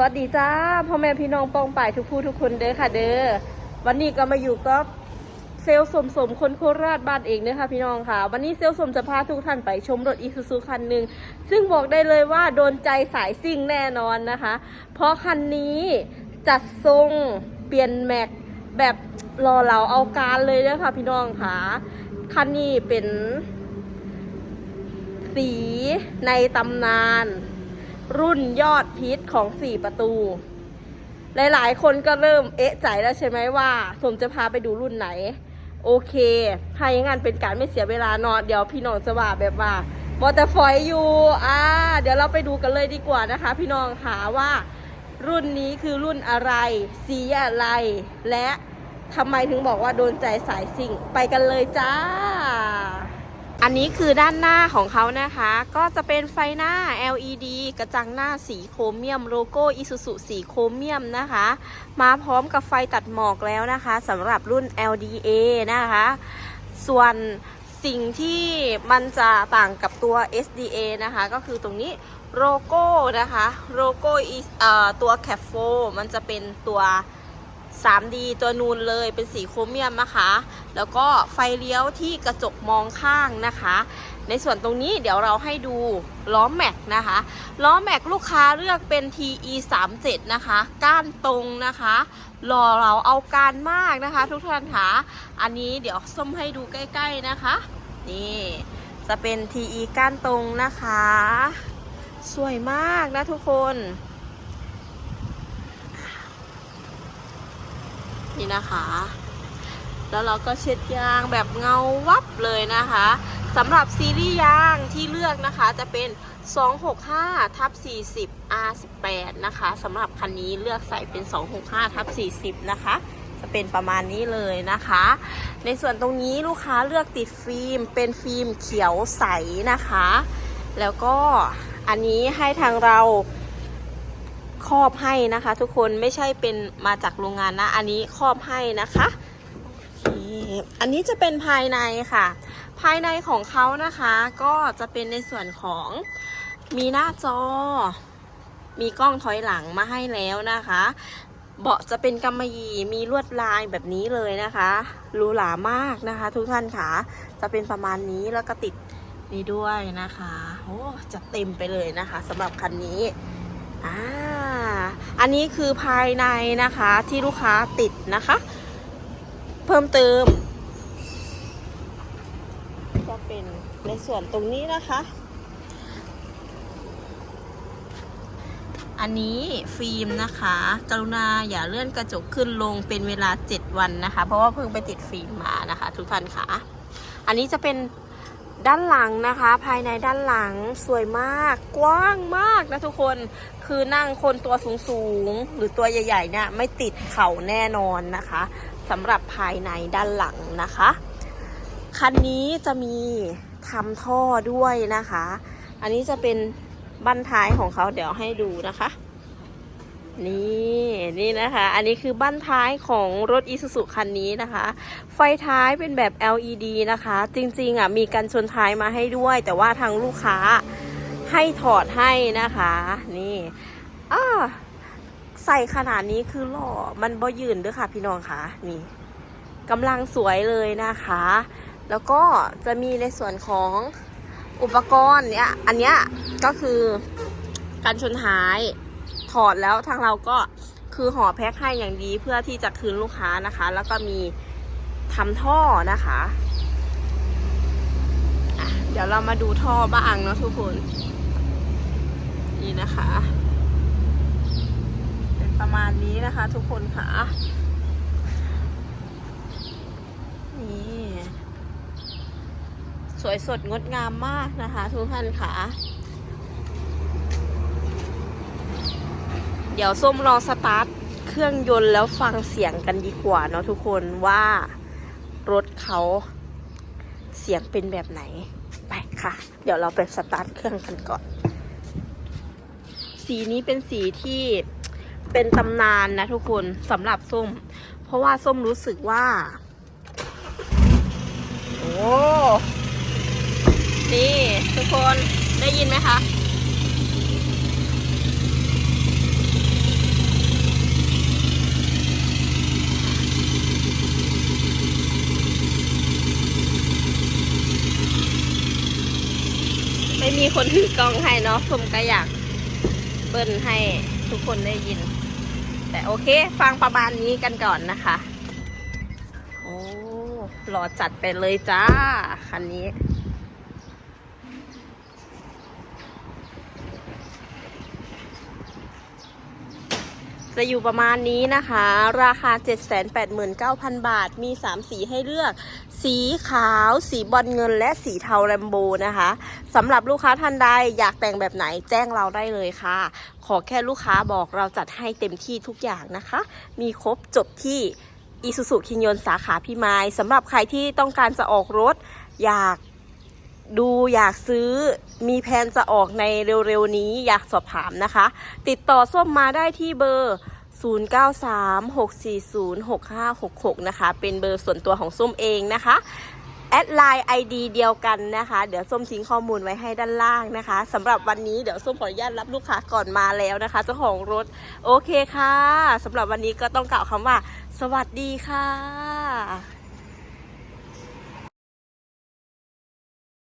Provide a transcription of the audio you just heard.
วัสดีจ้าพ่อแม่พี่น้องปองป่ายทุกผู้ทุกคนเด้อค่ะ เด้อวันนี้ก็มาอยู่กับเซลสมสมคนโคราชบ้านเองเด้อค่ะพี่น้องค่ะ วันนี้เซลสมจะพาทุกท่านไปชมรถอีซูซูคันหนึ่งซึ่งบอกได้เลยว่าโดนใจสายซิ่งแน่นอนนะคะ เพราะคันนี้จัดทรงเปลี่ยนแม็กแบบรอเหลาเอาการเลยเด้อค่ะพี่น้องค่ะคันนี้เป็น สีในตำนาน รุ่นยอดฮิตของ 4 ประตู หลายๆ คนก็เริ่มเอะใจแล้วใช่ไหมว่า สมจะพาไปดูรุ่นไหน โอเคถ้าอย่างนั้นเป็นการไม่เสียเวลาเนอนเดี๋ยวพี่น้องจะว่าแบบว่ามอเตอร์ฟอยอยู่อ่าเดี๋ยวเราไปดูกันเลยดีกว่านะคะ พี่น้องหาว่า รุ่นนี้คือรุ่นอะไร สีอะไร และทำไมถึงบอกว่าโดนใจสายสิ่ง ไปกันเลยจ้า อันนี้คือด้านหน้าของเขานะคะ ก็จะเป็นไฟหน้า LED กระจังหน้าสีโครเมียมโลโก้ Isuzu สีโครเมียมนะคะ มาพร้อมกับไฟตัดหมอกแล้วนะคะสำหรับรุ่น LDA นะคะ ส่วนสิ่งที่มันจะต่างกับตัว SDA นะคะ ก็คือตรงนี้โลโก้นะคะโลโก้ตัว Cap 4มันจะเป็นตัว 3D ตัวนูนเลยเป็นสีโครเมียมนะคะ แล้วก็ไฟเลี้ยวที่กระจกมองข้างนะคะ ในส่วนตรงนี้เดี๋ยวเราให้ดูล้อแม็กนะคะล้อแม็กลูกค้าเลือกเป็น TE 3 7นะคะ ก้านตรงนะคะรอเราเอาการมากนะคะ ทุกท่านคะอันนี้เดี๋ยวส้มให้ดูใกล้ ๆนะคะ นี่จะเป็น TE ก้านตรงนะคะ สวยมากนะทุกคน นี่นะคะ แล้วเราก็เช็ดยางแบบเงาวับเลยนะคะสำหรับซีรีส์ยางที่เลือกนะคะจะเป็น 265ทับ40 R18 นะคะสำหรับคันนี้เลือกใส่เป็น 265ทับ40 นะคะ จะเป็นประมาณนี้เลยนะคะ ในส่วนตรงนี้ลูกค้าเลือกติดฟิล์ม เป็นฟิล์มเขียวใสนะคะ แล้วก็อันนี้ให้ทางเรา ครอบให้นะคะ ทุกคนไม่ใช่เป็นมาจากโรงงานนะ อันนี้ครอบให้นะคะอันนี้จะเป็นภายในค่ะ ภายในของเขานะคะก็จะเป็นในส่วนของมีหน้าจอ มีกล้องถอยหลังมาให้แล้วนะคะ เบาะจะเป็นกำมะหยี่มีลวดลายแบบนี้เลยนะคะหรูหรามากนะคะ ทุกท่านค่ะ จะเป็นประมาณนี้แล้วก็ติดนี้ด้วยนะคะโอ้จะเต็มไปเลยนะคะสำหรับคันนี้อ่า อันนี้คือภายในนะคะที่ลูกค้าติดนะคะ เพิ่มเติม ก็เป็นในส่วนตรงนี้นะคะ อันนี้ฟิล์มนะคะ กรุณาอย่าเลื่อนกระจกขึ้นลงเป็นเวลา 7 วันนะคะ เพราะว่าเพิ่งไปติดฟิล์มมานะคะ ทุกท่านค่ะ อันนี้จะเป็น ด้านหลังนะคะ ภายในด้านหลังสวยมาก กว้างมากนะทุกคนคือนั่งคนตัวสูงๆ หรือตัวใหญ่ๆเนี่ยไม่ติดเข่าแน่นอนนะคะสำหรับภายในด้านหลังนะคะ คันนี้จะมีทำท่อด้วยนะคะ อันนี้จะเป็นบั้นท้ายของเขาเดี๋ยวให้ดูนะคะ นี่นี่นะคะ อันนี้คือบั้นท้ายของรถอีซูซุคันนี้นะคะ ไฟท้ายเป็นแบบ LED นะคะ จริงๆอะมีกันชนท้ายมาให้ด้วย แต่ว่าทางลูกค้าให้ถอดให้นะคะ นี่อ่าใส่ขนาดนี้คือหล่อมันบ่ยืนด้วยค่ะพี่น้องคะนี่กำลังสวยเลยนะคะ แล้วก็จะมีในส่วนของอุปกรณ์เนี่ยอันเนี้ยก็คือกันชนท้าย ถอดแล้วทางเราก็คือห่อแพ็คให้อย่างดีเพื่อที่จะคืนลูกค้านะคะ แล้วก็มีทำท่อนะคะะเดี๋ยวเรามาดูท่อบ้างเนาะทุกคน นี่นะคะ เป็นประมาณนี้นะคะทุกคนค่ะนี่สวยสดงดงามมากนะคะ ทุกท่านค่ะ ดี๋ยวส้มรอสตาร์ทเครื่องยนต์แล้วฟังเสียงกันดีกว่าเนาะทุกคนว่ารถเขาเสียงเป็นแบบไหน ไปค่ะ เดี๋ยวเราไปสตาร์ทเครื่องกันก่อน สีนี้เป็นสีที่เป็นตำนานนะทุกคนสำหรับส้ม เพราะว่าส้มรู้สึกว่า โอ้ นี่ทุกคนได้ยินไหมคะ ไม่มีคนถือกล้องให้เนาะผมก็อยากเบิ้ลให้ทุกคนได้ยิน แต่โอเค ฟังประมาณนี้กันก่อนนะคะ โอ้รอจัดไปเลยจ้า คันนี้ จะอยู่ประมาณนี้นะคะ ราคา 789,000 บาท มี 3 สีให้เลือก สีขาว สีบอลเงิน และสีเทาแรมโบนะคะสำหรับลูกค้าท่านใดอยากแต่งแบบไหนแจ้งเราได้เลยค่ะ ขอแค่ลูกค้าบอกเราจัดให้เต็มที่ทุกอย่างนะคะ มีครบจบที่อีซูซูคินยนสาขาพิมายสำหรับใครที่ต้องการจะออกรถ อยากดูอยากซื้อมีแผนจะออกในเร็วๆนี้อยากสอบถามนะคะ ติดต่อส้มมาได้ที่เบอร์ 0936406566 นะคะ เป็นเบอร์ส่วนตัวของส้มเองนะคะ แอดไลน์ ID เดียวกันนะคะ เดี๋ยวส้มทิ้งข้อมูลไว้ให้ด้านล่างนะคะสำหรับวันนี้เดี๋ยวส้มขออนุญาตรับลูกค้าก่อนมาแล้วนะคะ เจ้าของรถ โอเคค่ะสำหรับวันนี้ก็ต้องกล่าวคำว่า สวัสดีค่ะ